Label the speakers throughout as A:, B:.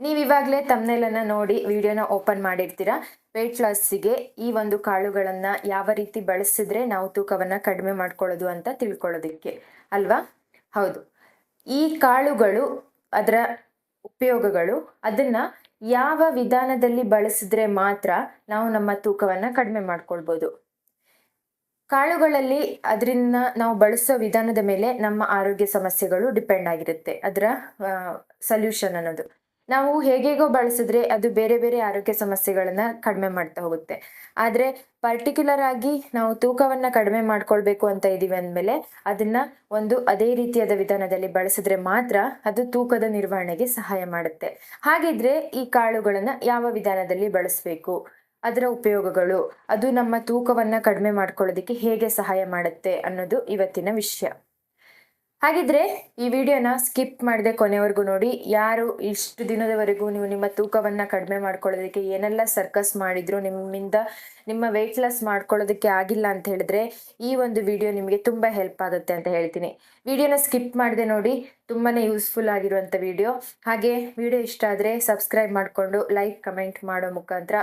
A: ನೀವು ಇವಾಗಲೇ ತಮ್ಮನೆಲ್ಲನ್ನು ನೋಡಿ ವಿಡಿಯೋನ ಓಪನ್ ಮಾಡಿರ್ತೀರಾ? ವೆಯ್ಟ್ ಲಾಸಿಗೆ ಈ ಒಂದು ಕಾಳುಗಳನ್ನು ಯಾವ ರೀತಿ ಬಳಸಿದ್ರೆ ನಾವು ತೂಕವನ್ನು ಕಡಿಮೆ ಮಾಡ್ಕೊಳ್ಳೋದು ಅಂತ ತಿಳ್ಕೊಳ್ಳೋದಕ್ಕೆ, ಅಲ್ವಾ? ಹೌದು. ಈ ಕಾಳುಗಳು ಅದರ ಉಪಯೋಗಗಳು, ಅದನ್ನು ಯಾವ ವಿಧಾನದಲ್ಲಿ ಬಳಸಿದ್ರೆ ಮಾತ್ರ ನಾವು ನಮ್ಮ ತೂಕವನ್ನು ಕಡಿಮೆ ಮಾಡ್ಕೊಳ್ಬೋದು. ಕಾಳುಗಳಲ್ಲಿ ಅದರಿಂದ ನಾವು ಬಳಸೋ ವಿಧಾನದ ಮೇಲೆ ನಮ್ಮ ಆರೋಗ್ಯ ಸಮಸ್ಯೆಗಳು ಡಿಪೆಂಡ್ ಆಗಿರುತ್ತೆ. ಅದರ ಸಲ್ಯೂಷನ್ ಅನ್ನೋದು. ನಾವು ಹೇಗೇಗೋ ಬಳಸಿದ್ರೆ ಅದು ಬೇರೆ ಬೇರೆ ಆರೋಗ್ಯ ಸಮಸ್ಯೆಗಳನ್ನ ಕಡಿಮೆ ಮಾಡ್ತಾ ಹೋಗುತ್ತೆ. ಆದ್ರೆ ಪರ್ಟಿಕ್ಯುಲರ್ ಆಗಿ ನಾವು ತೂಕವನ್ನ ಕಡಿಮೆ ಮಾಡ್ಕೊಳ್ಬೇಕು ಅಂತ ಇದೀವಿ ಅಂದ್ಮೇಲೆ ಅದನ್ನ ಒಂದು ಅದೇ ರೀತಿಯಾದ ವಿಧಾನದಲ್ಲಿ ಬಳಸಿದ್ರೆ ಮಾತ್ರ ಅದು ತೂಕದ ನಿರ್ವಹಣೆಗೆ ಸಹಾಯ ಮಾಡುತ್ತೆ. ಹಾಗಿದ್ರೆ ಈ ಕಾಳುಗಳನ್ನ ಯಾವ ವಿಧಾನದಲ್ಲಿ ಬಳಸಬೇಕು, ಅದರ ಉಪಯೋಗಗಳು, ಅದು ನಮ್ಮ ತೂಕವನ್ನ ಕಡಿಮೆ ಮಾಡ್ಕೊಳ್ಳೋದಕ್ಕೆ ಹೇಗೆ ಸಹಾಯ ಮಾಡುತ್ತೆ ಅನ್ನೋದು ಇವತ್ತಿನ ವಿಷಯ. ಹಾಗಿದ್ರೆ ಈ ವಿಡಿಯೋನ ಸ್ಕಿಪ್ ಮಾಡದೆ ಕೊನೆವರೆಗೂ ನೋಡಿ. ಯಾರು ಇಷ್ಟು ದಿನದವರೆಗೂ ನೀವು ನಿಮ್ಮ ತೂಕವನ್ನ ಕಡಿಮೆ ಮಾಡ್ಕೊಳ್ಳೋದಕ್ಕೆ ಏನೆಲ್ಲ ಸರ್ಕಸ್ ಮಾಡಿದ್ರು, ನಿಮ್ಮಿಂದ ನಿಮ್ಮ ವೆಯ್ಟ್ ಲಾಸ್ ಮಾಡ್ಕೊಳ್ಳೋದಕ್ಕೆ ಆಗಿಲ್ಲ ಅಂತ ಹೇಳಿದ್ರೆ ಈ ಒಂದು ವಿಡಿಯೋ ನಿಮಗೆ ತುಂಬ ಹೆಲ್ಪ್ ಆಗುತ್ತೆ ಅಂತ ಹೇಳ್ತೀನಿ. ವಿಡಿಯೋನ ಸ್ಕಿಪ್ ಮಾಡದೆ ನೋಡಿ. ತುಂಬಾ ಯೂಸ್ಫುಲ್ ಆಗಿರುವಂಥ ವಿಡಿಯೋ ಹಾಗೆ ವಿಡಿಯೋ ಇಷ್ಟ ಆದರೆ ಸಬ್ಸ್ಕ್ರೈಬ್ ಮಾಡಿಕೊಂಡು ಲೈಕ್ ಕಮೆಂಟ್ ಮಾಡೋ ಮುಖಾಂತರ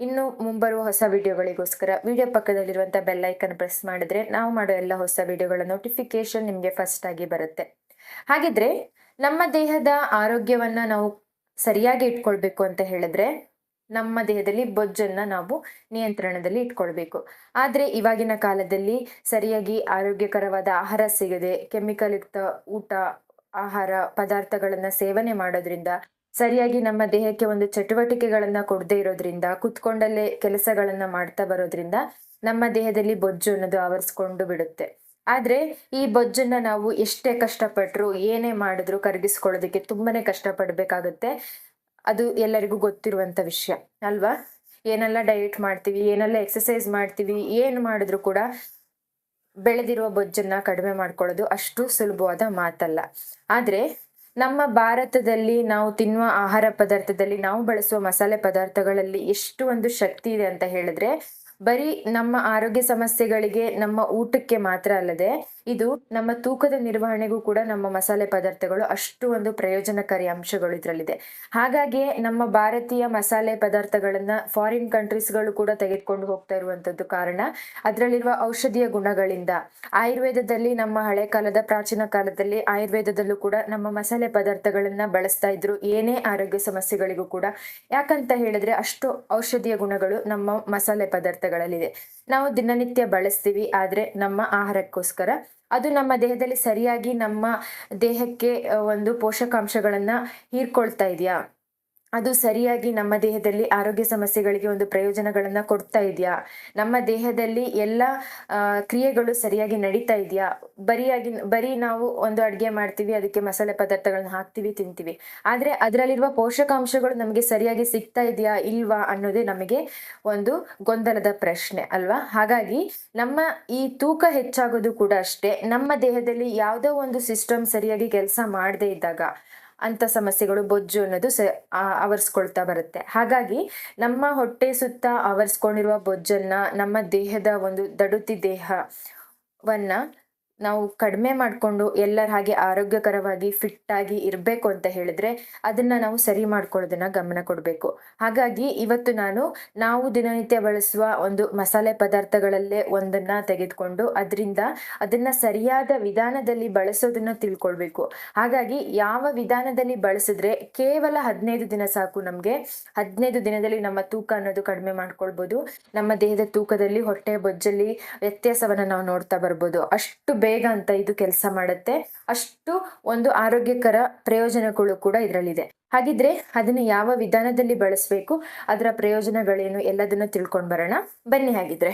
A: ಇನ್ನು ಮುಂಬರುವ ಹೊಸ ವಿಡಿಯೋಗಳಿಗೋಸ್ಕರ ವಿಡಿಯೋ ಪಕ್ಕದಲ್ಲಿರುವಂಥ ಬೆಲ್ಲೈಕನ್ ಪ್ರೆಸ್ ಮಾಡಿದ್ರೆ ನಾವು ಮಾಡೋ ಎಲ್ಲ ಹೊಸ ವಿಡಿಯೋಗಳ ನೋಟಿಫಿಕೇಶನ್ ನಿಮಗೆ ಫಸ್ಟ್ ಆಗಿ ಬರುತ್ತೆ. ಹಾಗಿದ್ರೆ ನಮ್ಮ ದೇಹದ ಆರೋಗ್ಯವನ್ನು ನಾವು ಸರಿಯಾಗಿ ಇಟ್ಕೊಳ್ಬೇಕು ಅಂತ ಹೇಳಿದ್ರೆ ನಮ್ಮ ದೇಹದಲ್ಲಿ ಬೊಜ್ಜನ್ನು ನಾವು ನಿಯಂತ್ರಣದಲ್ಲಿ ಇಟ್ಕೊಳ್ಬೇಕು. ಆದರೆ ಇವಾಗಿನ ಕಾಲದಲ್ಲಿ ಸರಿಯಾಗಿ ಆರೋಗ್ಯಕರವಾದ ಆಹಾರ ಸಿಗದೆ ಕೆಮಿಕಲ್ ಯುಕ್ತ ಊಟ ಆಹಾರ ಪದಾರ್ಥಗಳನ್ನ ಸೇವನೆ ಮಾಡೋದ್ರಿಂದ, ಸರಿಯಾಗಿ ನಮ್ಮ ದೇಹಕ್ಕೆ ಒಂದು ಚಟುವಟಿಕೆಗಳನ್ನ ಕೊಡದೇ ಇರೋದ್ರಿಂದ, ಕುತ್ಕೊಂಡಲ್ಲೇ ಕೆಲಸಗಳನ್ನ ಮಾಡ್ತಾ ಬರೋದ್ರಿಂದ ನಮ್ಮ ದೇಹದಲ್ಲಿ ಬೊಜ್ಜು ಅನ್ನೋದು ಆವರಿಸ್ಕೊಂಡು ಬಿಡುತ್ತೆ. ಆದ್ರೆ ಈ ಬೊಜ್ಜನ್ನ ನಾವು ಎಷ್ಟೇ ಕಷ್ಟಪಟ್ರು, ಏನೇ ಮಾಡಿದ್ರು ಕರಗಿಸ್ಕೊಳ್ಳೋದಕ್ಕೆ ತುಂಬಾನೇ ಕಷ್ಟಪಡ್ಬೇಕಾಗುತ್ತೆ. ಅದು ಎಲ್ಲರಿಗೂ ಗೊತ್ತಿರುವಂತ ವಿಷಯ, ಅಲ್ವಾ? ಏನೆಲ್ಲ ಡಯಟ್ ಮಾಡ್ತೀವಿ, ಏನೆಲ್ಲ ಎಕ್ಸಸೈಸ್ ಮಾಡ್ತೀವಿ, ಏನು ಮಾಡಿದ್ರು ಕೂಡ ಬೆಳೆದಿರುವ ಬೊಜ್ಜನ್ನ ಕಡಿಮೆ ಮಾಡ್ಕೊಳ್ಳೋದು ಅಷ್ಟು ಸುಲಭವಾದ ಮಾತಲ್ಲ. ಆದ್ರೆ ನಮ್ಮ ಭಾರತದಲ್ಲಿ ನಾವು ತಿನ್ನುವ ಆಹಾರ ಪದಾರ್ಥದಲ್ಲಿ ನಾವು ಬಳಸುವ ಮಸಾಲೆ ಪದಾರ್ಥಗಳಲ್ಲಿ ಎಷ್ಟು ಒಂದು ಶಕ್ತಿ ಇದೆ ಅಂತ ಹೇಳಿದ್ರೆ ಬರೀ ನಮ್ಮ ಆರೋಗ್ಯ ಸಮಸ್ಯೆಗಳಿಗೆ ನಮ್ಮ ಊಟಕ್ಕೆ ಮಾತ್ರ ಅಲ್ಲದೆ ಇದು ನಮ್ಮ ತೂಕದ ನಿರ್ವಹಣೆಗೂ ಕೂಡ ನಮ್ಮ ಮಸಾಲೆ ಪದಾರ್ಥಗಳು ಅಷ್ಟು ಒಂದು ಪ್ರಯೋಜನಕಾರಿ ಅಂಶಗಳು ಇದರಲ್ಲಿದೆ. ಹಾಗಾಗಿ ನಮ್ಮ ಭಾರತೀಯ ಮಸಾಲೆ ಪದಾರ್ಥಗಳನ್ನ ಫಾರಿನ್ ಕಂಟ್ರೀಸ್ಗಳು ಕೂಡ ತೆಗೆದುಕೊಂಡು ಹೋಗ್ತಾ ಇರುವಂತದ್ದು ಕಾರಣ ಅದರಲ್ಲಿರುವ ಔಷಧೀಯ ಗುಣಗಳಿಂದ. ಆಯುರ್ವೇದದಲ್ಲಿ ನಮ್ಮ ಹಳೆ ಕಾಲದ ಪ್ರಾಚೀನ ಕಾಲದಲ್ಲಿ ಆಯುರ್ವೇದದಲ್ಲೂ ಕೂಡ ನಮ್ಮ ಮಸಾಲೆ ಪದಾರ್ಥಗಳನ್ನ ಬಳಸ್ತಾ ಇದ್ರು ಏನೇ ಆರೋಗ್ಯ ಸಮಸ್ಯೆಗಳಿಗೂ ಕೂಡ. ಯಾಕಂತ ಹೇಳಿದ್ರೆ ಅಷ್ಟು ಔಷಧೀಯ ಗುಣಗಳು ನಮ್ಮ ಮಸಾಲೆ ಪದಾರ್ಥಗಳಲ್ಲಿದೆ. ನಾವು ದಿನನಿತ್ಯ ಬಳಸ್ತೀವಿ, ಆದರೆ ನಮ್ಮ ಆಹಾರಕ್ಕೋಸ್ಕರ ಅದು ನಮ್ಮ ದೇಹದಲ್ಲಿ ಸರಿಯಾಗಿ ನಮ್ಮ ದೇಹಕ್ಕೆ ಒಂದು ಪೋಷಕಾಂಶಗಳನ್ನ ಹೀರ್ಕೊಳ್ತಾ ಇದೆಯಾ? ಅದು ಸರಿಯಾಗಿ ನಮ್ಮ ದೇಹದಲ್ಲಿ ಆರೋಗ್ಯ ಸಮಸ್ಯೆಗಳಿಗೆ ಒಂದು ಪ್ರಯೋಜನಗಳನ್ನ ಕೊಡ್ತಾ ಇದೆಯಾ? ನಮ್ಮ ದೇಹದಲ್ಲಿ ಎಲ್ಲ ಕ್ರಿಯೆಗಳು ಸರಿಯಾಗಿ ನಡೀತಾ ಇದೆಯಾ? ಬರಿಯಾಗಿ, ಬರೀ ನಾವು ಒಂದು ಅಡುಗೆ ಮಾಡ್ತೀವಿ, ಅದಕ್ಕೆ ಮಸಾಲೆ ಪದಾರ್ಥಗಳನ್ನ ಹಾಕ್ತೀವಿ, ತಿಂತೀವಿ. ಆದರೆ ಅದರಲ್ಲಿರುವ ಪೋಷಕಾಂಶಗಳು ನಮಗೆ ಸರಿಯಾಗಿ ಸಿಗ್ತಾ ಇದೆಯಾ ಇಲ್ವಾ ಅನ್ನೋದೇ ನಮಗೆ ಒಂದು ಗೊಂದಲದ ಪ್ರಶ್ನೆ, ಅಲ್ವಾ? ಹಾಗಾಗಿ ನಮ್ಮ ಈ ತೂಕ ಹೆಚ್ಚಾಗೋದು ಕೂಡ ಅಷ್ಟೇ. ನಮ್ಮ ದೇಹದಲ್ಲಿ ಯಾವುದೋ ಒಂದು ಸಿಸ್ಟಮ್ ಸರಿಯಾಗಿ ಕೆಲಸ ಮಾಡದೇ ಇದ್ದಾಗ ಅಂತ ಸಮಸ್ಯೆಗಳು ಬೊಜ್ಜು ಅನ್ನೋದು ಸ ಆವರಿಸ್ಕೊಳ್ತಾ ಬರುತ್ತೆ. ಹಾಗಾಗಿ ನಮ್ಮ ಹೊಟ್ಟೆ ಸುತ್ತ ಆವರಿಸ್ಕೊಂಡಿರುವ ಬೊಜ್ಜನ್ನ, ನಮ್ಮ ದೇಹದ ಒಂದು ದಡುತಿ ದೇಹವನ್ನ ನಾವು ಕಡಿಮೆ ಮಾಡಿಕೊಂಡು ಎಲ್ಲರ ಹಾಗೆ ಆರೋಗ್ಯಕರವಾಗಿ ಫಿಟ್ ಆಗಿ ಇರಬೇಕು ಅಂತ ಹೇಳಿದ್ರೆ ಅದನ್ನ ನಾವು ಸರಿ ಮಾಡ್ಕೊಳ್ಳೋದನ್ನ ಗಮನ ಕೊಡಬೇಕು. ಹಾಗಾಗಿ ಇವತ್ತು ನಾನು ನಾವು ದಿನನಿತ್ಯ ಬಳಸುವ ಒಂದು ಮಸಾಲೆ ಪದಾರ್ಥಗಳಲ್ಲೇ ಒಂದನ್ನ ತೆಗೆದುಕೊಂಡು ಅದರಿಂದ ಅದನ್ನ ಸರಿಯಾದ ವಿಧಾನದಲ್ಲಿ ಬಳಸೋದನ್ನ ತಿಳ್ಕೊಳ್ಬೇಕು. ಹಾಗಾಗಿ ಯಾವ ವಿಧಾನದಲ್ಲಿ ಬಳಸಿದ್ರೆ ಕೇವಲ ಹದಿನೈದು ದಿನ ಸಾಕು ನಮಗೆ, ಹದಿನೈದು ದಿನದಲ್ಲಿ ನಮ್ಮ ತೂಕ ಅನ್ನೋದು ಕಡಿಮೆ ಮಾಡ್ಕೊಳ್ಬೋದು. ನಮ್ಮ ದೇಹದ ತೂಕದಲ್ಲಿ ಹೊಟ್ಟೆ ಬೊಜ್ಜಲ್ಲಿ ವ್ಯತ್ಯಾಸವನ್ನ ನಾವು ನೋಡ್ತಾ ಬರ್ಬೋದು. ಅಷ್ಟು ಬೇಗ ಅಂತ ಇದು ಕೆಲಸ ಮಾಡುತ್ತೆ. ಅಷ್ಟು ಒಂದು ಆರೋಗ್ಯಕರ ಪ್ರಯೋಜನಗಳು ಕೂಡ ಇದರಲ್ಲಿದೆ. ಹಾಗಿದ್ರೆ ಅದನ್ನ ಯಾವ ವಿಧಾನದಲ್ಲಿ ಬಳಸಬೇಕು, ಅದರ ಪ್ರಯೋಜನಗಳೇನು ಎಲ್ಲದನ್ನು ತಿಳ್ಕೊಂಡು ಬರೋಣ. ಬನ್ನಿ ಹಾಗಿದ್ರೆ.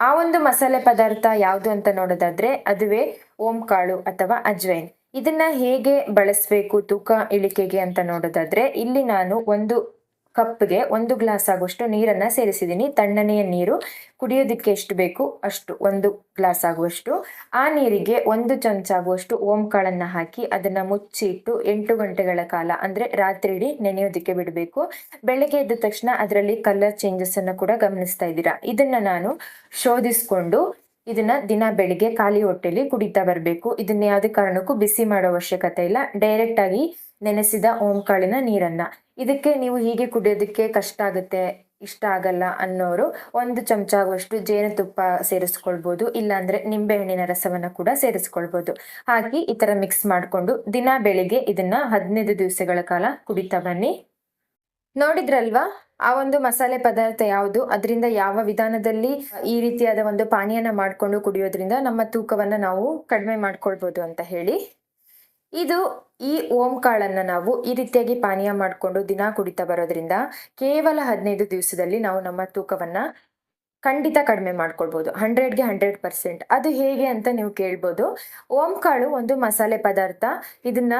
A: ಆ ಒಂದು ಮಸಾಲೆ ಪದಾರ್ಥ ಯಾವುದು ಅಂತ ನೋಡೋದಾದ್ರೆ ಅದುವೇ ಓಂ ಕಾಳು ಅಥವಾ ಅಜ್ವೈನ್. ಇದನ್ನ ಹೇಗೆ ಬಳಸಬೇಕು, ತೂಕ ಇಳಿಕೆಗೆ ಅಂತ ನೋಡೋದಾದ್ರೆ ಇಲ್ಲಿ ನಾನು ಒಂದು ಕಪ್ಗೆ ಒಂದು ಗ್ಲಾಸ್ ಆಗುವಷ್ಟು ನೀರನ್ನು ಸೇರಿಸಿದ್ದೀನಿ. ತಣ್ಣನೆಯ ನೀರು ಕುಡಿಯೋದಕ್ಕೆ ಎಷ್ಟು ಬೇಕು ಅಷ್ಟು ಒಂದು ಗ್ಲಾಸ್ ಆಗುವಷ್ಟು. ಆ ನೀರಿಗೆ ಒಂದು ಚಮಚ ಆಗುವಷ್ಟು ಓಂಕಾಳನ್ನು ಹಾಕಿ ಅದನ್ನು ಮುಚ್ಚಿಟ್ಟು ಎಂಟು ಗಂಟೆಗಳ ಕಾಲ ಅಂದರೆ ರಾತ್ರಿ ಇಡೀ ನೆನೆಯೋದಕ್ಕೆ ಬಿಡಬೇಕು. ಬೆಳಗ್ಗೆ ಎದ್ದ ತಕ್ಷಣ ಅದರಲ್ಲಿ ಕಲರ್ ಚೇಂಜಸನ್ನು ಕೂಡ ಗಮನಿಸ್ತಾ ಇದ್ದೀರಾ? ಇದನ್ನು ನಾನು ಶೋಧಿಸಿಕೊಂಡು ಇದನ್ನ ದಿನ ಬೆಳಿಗ್ಗೆ ಖಾಲಿ ಹೊಟ್ಟೆಲಿ ಕುಡಿತಾ ಬರಬೇಕು. ಇದನ್ನ ಯಾವುದೇ ಕಾರಣಕ್ಕೂ ಬಿಸಿ ಮಾಡೋ ಅವಶ್ಯಕತೆ ಇಲ್ಲ. ಡೈರೆಕ್ಟ್ ಆಗಿ ನೆನೆಸಿದ ಓಂಕಾಳಿನ ನೀರನ್ನ. ಇದಕ್ಕೆ ನೀವು ಹೀಗೆ ಕುಡಿಯೋದಕ್ಕೆ ಕಷ್ಟ ಆಗುತ್ತೆ, ಇಷ್ಟ ಆಗಲ್ಲ ಅನ್ನೋರು ಒಂದು ಚಮಚ ಆಗುವಷ್ಟು ಜೇನುತುಪ್ಪ ಸೇರಿಸ್ಕೊಳ್ಬೋದು, ಇಲ್ಲಾಂದ್ರೆ ನಿಂಬೆಹಣ್ಣಿನ ರಸವನ್ನು ಕೂಡ ಸೇರಿಸ್ಕೊಳ್ಬೋದು. ಹಾಕಿ ಈ ಥರ ಮಿಕ್ಸ್ ಮಾಡಿಕೊಂಡು ದಿನ ಬೆಳಿಗ್ಗೆ ಇದನ್ನು ಹದಿನೈದು ದಿವಸಗಳ ಕಾಲ ಕುಡಿತಾ ಬನ್ನಿ. ನೋಡಿದ್ರಲ್ವಾ, ಆ ಒಂದು ಮಸಾಲೆ ಪದಾರ್ಥ ಯಾವುದು? ಅದರಿಂದ ಯಾವ ವಿಧಾನದಲ್ಲಿ ಈ ರೀತಿಯಾದ ಒಂದು ಪಾನೀಯನ ಮಾಡಿಕೊಂಡು ಕುಡಿಯೋದ್ರಿಂದ ನಮ್ಮ ತೂಕವನ್ನು ನಾವು ಕಡಿಮೆ ಮಾಡ್ಕೊಳ್ಬೋದು ಅಂತ ಹೇಳಿ. ಇದು ಈ ಓಂ ಕಾಳನ್ನು ನಾವು ಈ ರೀತಿಯಾಗಿ ಪಾನೀಯ ಮಾಡಿಕೊಂಡು ದಿನ ಕುಡಿತಾ ಬರೋದ್ರಿಂದ ಕೇವಲ ಹದಿನೈದು ದಿವಸದಲ್ಲಿ ನಾವು ನಮ್ಮ ತೂಕವನ್ನ ಖಂಡಿತ ಕಡಿಮೆ ಮಾಡ್ಕೊಳ್ಬೋದು. ಹಂಡ್ರೆಡ್ಗೆ ಹಂಡ್ರೆಡ್ ಪರ್ಸೆಂಟ್. ಅದು ಹೇಗೆ ಅಂತ ನೀವು ಕೇಳ್ಬೋದು. ಓಂ ಕಾಳು ಒಂದು ಮಸಾಲೆ ಪದಾರ್ಥ. ಇದನ್ನ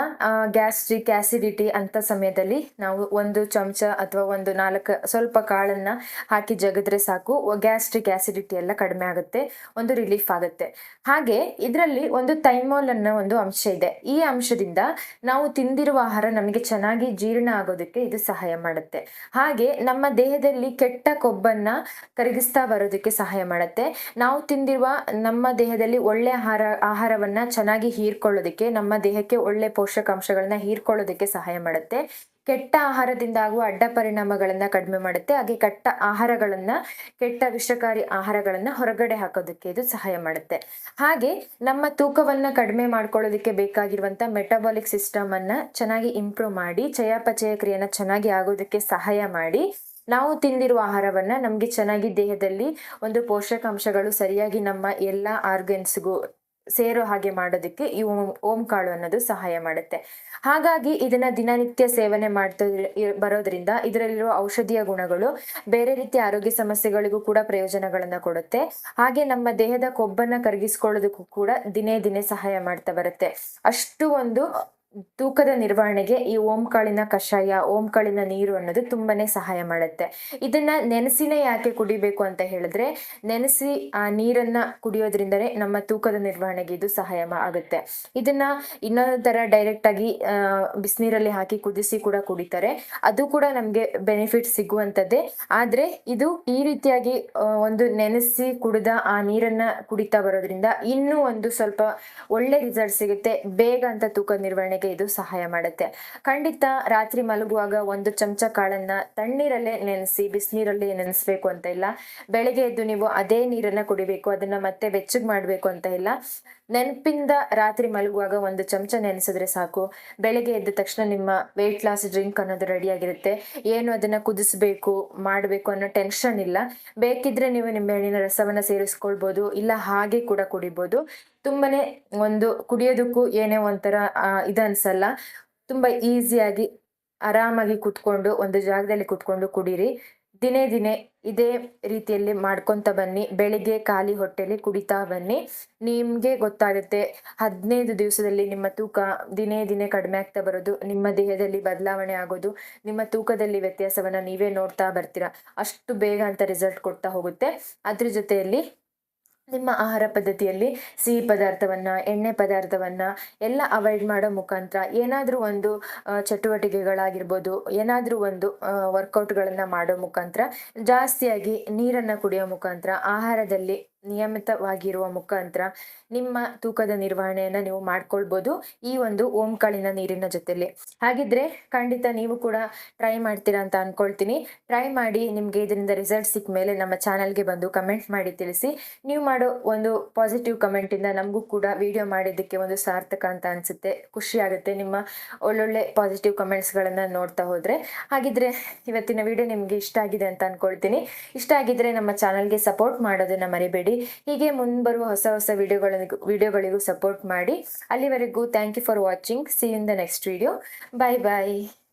A: ಗ್ಯಾಸ್ಟ್ರಿಕ್ ಆಸಿಡಿಟಿ ಅಂತ ಸಮಯದಲ್ಲಿ ನಾವು ಒಂದು ಚಮಚ ಅಥವಾ ಒಂದು ನಾಲ್ಕು ಸ್ವಲ್ಪ ಕಾಳನ್ನ ಹಾಕಿ ಜಗದ್ರೆ ಸಾಕು. ಗ್ಯಾಸ್ಟ್ರಿಕ್ ಆಸಿಡಿಟಿ ಎಲ್ಲ ಕಡಿಮೆ ಆಗುತ್ತೆ. ಒಂದು ರಿಲೀಫ್ ಆಗುತ್ತೆ. ಹಾಗೆ ಇದರಲ್ಲಿ ಒಂದು ಥೈಮೋಲ್ ಅನ್ನೋ ಒಂದು ಅಂಶ ಇದೆ. ಈ ಅಂಶದಿಂದ ನಾವು ತಿಂದಿರುವ ಆಹಾರ ನಮಗೆ ಚೆನ್ನಾಗಿ ಜೀರ್ಣ ಆಗೋದಕ್ಕೆ ಇದು ಸಹಾಯ ಮಾಡುತ್ತೆ. ಹಾಗೆ ನಮ್ಮ ದೇಹದಲ್ಲಿ ಕೆಟ್ಟ ಕೊಬ್ಬನ್ನ ಕರಗಿಸ್ತಾ ಬರೋದಕ್ಕೆ ಸಹಾಯ ಮಾಡುತ್ತೆ. ನಾವು ತಿಂದಿರುವ ನಮ್ಮ ದೇಹದಲ್ಲಿ ಒಳ್ಳೆ ಆಹಾರ, ಆಹಾರವನ್ನ ಚೆನ್ನಾಗಿ ಹೀರ್ಕೊಳ್ಳೋದಕ್ಕೆ, ನಮ್ಮ ದೇಹಕ್ಕೆ ಒಳ್ಳೆ ಪೋಷಕಾಂಶಗಳನ್ನ ಹೀರ್ಕೊಳ್ಳೋದಕ್ಕೆ ಸಹಾಯ ಮಾಡುತ್ತೆ. ಕೆಟ್ಟ ಆಹಾರದಿಂದ ಆಗುವ ಅಡ್ಡ ಪರಿಣಾಮಗಳನ್ನ ಕಡಿಮೆ ಮಾಡುತ್ತೆ. ಹಾಗೆ ಕೆಟ್ಟ ಆಹಾರಗಳನ್ನ, ಕೆಟ್ಟ ವಿಷಕಾರಿ ಆಹಾರಗಳನ್ನ ಹೊರಗಡೆ ಹಾಕೋದಕ್ಕೆ ಇದು ಸಹಾಯ ಮಾಡುತ್ತೆ. ಹಾಗೆ ನಮ್ಮ ತೂಕವನ್ನ ಕಡಿಮೆ ಮಾಡ್ಕೊಳ್ಳೋದಕ್ಕೆ ಬೇಕಾಗಿರುವಂತ ಮೆಟಾಬಾಲಿಕ್ ಸಿಸ್ಟಮ್ ಅನ್ನ ಚೆನ್ನಾಗಿ ಇಂಪ್ರೂವ್ ಮಾಡಿ, ಚಯಾಪಚಯ ಕ್ರಿಯೆನ ಚೆನ್ನಾಗಿ ಆಗೋದಕ್ಕೆ ಸಹಾಯ ಮಾಡಿ ನಾವು ತಿಂದಿರುವ ಆಹಾರವನ್ನ ನಮ್ಗೆ ಚೆನ್ನಾಗಿ ದೇಹದಲ್ಲಿ ಒಂದು ಪೋಷಕಾಂಶಗಳು ಸರಿಯಾಗಿ ನಮ್ಮ ಎಲ್ಲ ಆರ್ಗನ್ಸ್ಗೂ ಸೇರೋ ಹಾಗೆ ಮಾಡೋದಕ್ಕೆ ಈ ಓಂ ಕಾಳು ಅನ್ನೋದು ಸಹಾಯ ಮಾಡುತ್ತೆ. ಹಾಗಾಗಿ ಇದನ್ನ ದಿನನಿತ್ಯ ಸೇವನೆ ಮಾಡ್ತಾ ಬರೋದ್ರಿಂದ ಇದರಲ್ಲಿರುವ ಔಷಧೀಯ ಗುಣಗಳು ಬೇರೆ ರೀತಿಯ ಆರೋಗ್ಯ ಸಮಸ್ಯೆಗಳಿಗೂ ಕೂಡ ಪ್ರಯೋಜನಗಳನ್ನ ಕೊಡುತ್ತೆ. ಹಾಗೆ ನಮ್ಮ ದೇಹದ ಕೊಬ್ಬನ್ನ ಕರಗಿಸ್ಕೊಳ್ಳೋದಕ್ಕೂ ಕೂಡ ದಿನೇ ದಿನೇ ಸಹಾಯ ಮಾಡ್ತಾ ಬರುತ್ತೆ. ಅಷ್ಟು ಒಂದು ತೂಕದ ನಿರ್ವಹಣೆಗೆ ಈ ಓಂಕಾಳಿನ ಕಷಾಯ ಓಂಕಾಳಿನ ನೀರು ಅನ್ನೋದು ತುಂಬಾನೇ ಸಹಾಯ ಮಾಡುತ್ತೆ. ಇದನ್ನ ನೆನೆಸಿನೇ ಯಾಕೆ ಕುಡಿಬೇಕು ಅಂತ ಹೇಳಿದ್ರೆ, ನೆನೆಸಿ ಆ ನೀರನ್ನ ಕುಡಿಯೋದ್ರಿಂದನೇ ನಮ್ಮ ತೂಕದ ನಿರ್ವಹಣೆಗೆ ಇದು ಸಹಾಯ ಆಗುತ್ತೆ. ಇದನ್ನ ಇನ್ನೊಂದು ತರ ಡೈರೆಕ್ಟ್ ಆಗಿ ಬಿಸಿನೀರಲ್ಲಿ ಹಾಕಿ ಕುದಿಸಿ ಕೂಡ ಕುಡಿತಾರೆ. ಅದು ಕೂಡ ನಮ್ಗೆ ಬೆನಿಫಿಟ್ ಸಿಗುವಂತದ್ದೇ. ಆದ್ರೆ ಇದು ಈ ರೀತಿಯಾಗಿ ಒಂದು ನೆನೆಸಿ ಕುಡಿದ ಆ ನೀರನ್ನ ಕುಡಿತಾ ಬರೋದ್ರಿಂದ ಇನ್ನೂ ಒಂದು ಸ್ವಲ್ಪ ಒಳ್ಳೆ ರಿಸಲ್ಟ್ ಸಿಗುತ್ತೆ. ಬೇಗ ಅಂತ ತೂಕ ನಿರ್ವಹಣೆಗೆ ಇದು ಸಹಾಯ ಮಾಡುತ್ತೆ. ಖಂಡಿತ ರಾತ್ರಿ ಮಲಗುವಾಗ ಒಂದು ಚಮಚ ಕಾಳನ್ನ ತಣ್ಣೀರಲ್ಲೇ ನೆನೆಸಿ, ಬಿಸಿನೀರಲ್ಲಿ ನೆನೆಸ್ಬೇಕು ಅಂತ ಇಲ್ಲ. ಬೆಳಿಗ್ಗೆ ಎದ್ದು ನೀವು ಅದೇ ನೀರನ್ನ ಕುಡಿಬೇಕು, ಅದನ್ನ ಮತ್ತೆ ಬೆಚ್ಚಗ್ ಮಾಡಬೇಕು ಅಂತ ಇಲ್ಲ. ನೆನಪಿಂದ ರಾತ್ರಿ ಮಲಗುವಾಗ ಒಂದು ಚಮಚ ನೆನೆಸಿದ್ರೆ ಸಾಕು. ಬೆಳಗ್ಗೆ ಎದ್ದ ತಕ್ಷಣ ನಿಮ್ಮ ವೆಯ್ಟ್ ಲಾಸ್ ಡ್ರಿಂಕ್ ಅನ್ನೋದು ರೆಡಿ ಆಗಿರುತ್ತೆ. ಏನು ಅದನ್ನ ಕುದಿಸ್ಬೇಕು, ಮಾಡಬೇಕು ಅನ್ನೋ ಟೆನ್ಷನ್ ಇಲ್ಲ. ಬೇಕಿದ್ರೆ ನೀವು ನಿಂಬೆಹಣ್ಣಿನ ರಸವನ್ನ ಸೇರಿಸ್ಕೊಳ್ಬೋದು, ಇಲ್ಲ ಹಾಗೆ ಕೂಡ ಕುಡಿಬೋದು. ತುಂಬಾನೇ ಒಂದು ಕುಡಿಯೋದಕ್ಕೂ ಏನೇ ಒಂಥರ ಇದನ್ಸಲ್ಲ ತುಂಬಾ ಈಸಿಯಾಗಿ ಆರಾಮಾಗಿ ಕುತ್ಕೊಂಡು, ಒಂದು ಜಾಗದಲ್ಲಿ ಕುತ್ಕೊಂಡು ಕುಡೀರಿ. ದಿನೇ ದಿನೇ ಇದೇ ರೀತಿಯಲ್ಲಿ ಮಾಡ್ಕೊತ ಬನ್ನಿ. ಬೆಳಿಗ್ಗೆ ಖಾಲಿ ಹೊಟ್ಟೆಲಿ ಕುಡಿತಾ ಬನ್ನಿ. ನಿಮಗೆ ಗೊತ್ತಾಗುತ್ತೆ, ಹದಿನೈದು ದಿವಸದಲ್ಲಿ ನಿಮ್ಮ ತೂಕ ದಿನೇ ದಿನೇ ಕಡಿಮೆ ಆಗ್ತಾ ಬರೋದು, ನಿಮ್ಮ ದೇಹದಲ್ಲಿ ಬದಲಾವಣೆ ಆಗೋದು, ನಿಮ್ಮ ತೂಕದಲ್ಲಿ ವ್ಯತ್ಯಾಸವನ್ನ ನೀವೇ ನೋಡ್ತಾ ಬರ್ತೀರಾ. ಅಷ್ಟು ಬೇಗ ಅಂತ ರಿಸಲ್ಟ್ ಕೊಡ್ತಾ ಹೋಗುತ್ತೆ. ಅದ್ರ ಜೊತೆಯಲ್ಲಿ ನಿಮ್ಮ ಆಹಾರ ಪದ್ಧತಿಯಲ್ಲಿ ಸಿಹಿ ಪದಾರ್ಥವನ್ನು, ಎಣ್ಣೆ ಪದಾರ್ಥವನ್ನು ಎಲ್ಲ ಅವಾಯ್ಡ್ ಮಾಡೋ ಮುಖಾಂತರ ಏನಾದರೂ ಒಂದು ಚಟುವಟಿಕೆಗಳಾಗಿರ್ಬೋದು, ಏನಾದರೂ ಒಂದು ವರ್ಕೌಟ್ಗಳನ್ನು ಮಾಡೋ ಮುಖಾಂತರ ಜಾಸ್ತಿಯಾಗಿ ನೀರನ್ನು ಕುಡಿಯೋ ಮುಖಾಂತರ ಆಹಾರದಲ್ಲಿ ನಿಯಮಿತವಾಗಿರುವ ಮುಖಾಂತರ ನಿಮ್ಮ ತೂಕದ ನಿರ್ವಹಣೆಯನ್ನು ನೀವು ಮಾಡ್ಕೊಳ್ಬೋದು ಈ ಒಂದು ಓಂಕಾಳಿನ ನೀರಿನ ಜೊತೆಲಿ. ಹಾಗಿದ್ರೆ ಖಂಡಿತ ನೀವು ಕೂಡ ಟ್ರೈ ಮಾಡ್ತೀರಾ ಅಂತ ಅಂದ್ಕೊಳ್ತೀನಿ ಟ್ರೈ ಮಾಡಿ ನಿಮಗೆ ಇದರಿಂದ ರಿಸಲ್ಟ್ ಸಿಕ್ಕ ಮೇಲೆ ನಮ್ಮ ಚಾನಲ್ಗೆ ಬಂದು ಕಮೆಂಟ್ ಮಾಡಿ ತಿಳಿಸಿ. ನೀವು ಮಾಡೋ ಒಂದು ಪಾಸಿಟಿವ್ ಕಮೆಂಟಿಂದ ನಮಗೂ ಕೂಡ ವಿಡಿಯೋ ಮಾಡಿದ್ದಕ್ಕೆ ಒಂದು ಸಾರ್ಥಕ ಅಂತ ಅನಿಸುತ್ತೆ. ಖುಷಿ ಆಗುತ್ತೆ ನಿಮ್ಮ ಒಳ್ಳೊಳ್ಳೆ ಪಾಸಿಟಿವ್ ಕಮೆಂಟ್ಸ್ಗಳನ್ನು ನೋಡ್ತಾ ಹೋದರೆ. ಹಾಗಿದ್ರೆ ಇವತ್ತಿನ ವಿಡಿಯೋ ನಿಮಗೆ ಇಷ್ಟ ಆಗಿದೆ ಅಂತ ಅಂದ್ಕೊಳ್ತೀನಿ ಇಷ್ಟ ಆಗಿದ್ರೆ ನಮ್ಮ ಚಾನಲ್ಗೆ ಸಪೋರ್ಟ್ ಮಾಡೋದನ್ನು ಮರಿಬೇಡಿ. ಹೀಗೆ ಮುಂಬರುವ ಹೊಸ ಹೊಸ ವಿಡಿಯೋಗಳಿಗೂ ವಿಡಿಯೋಗಳಿಗೂ ಸಪೋರ್ಟ್ ಮಾಡಿ. ಅಲ್ಲಿವರೆಗೂ thank you for watching see in the next video bye bye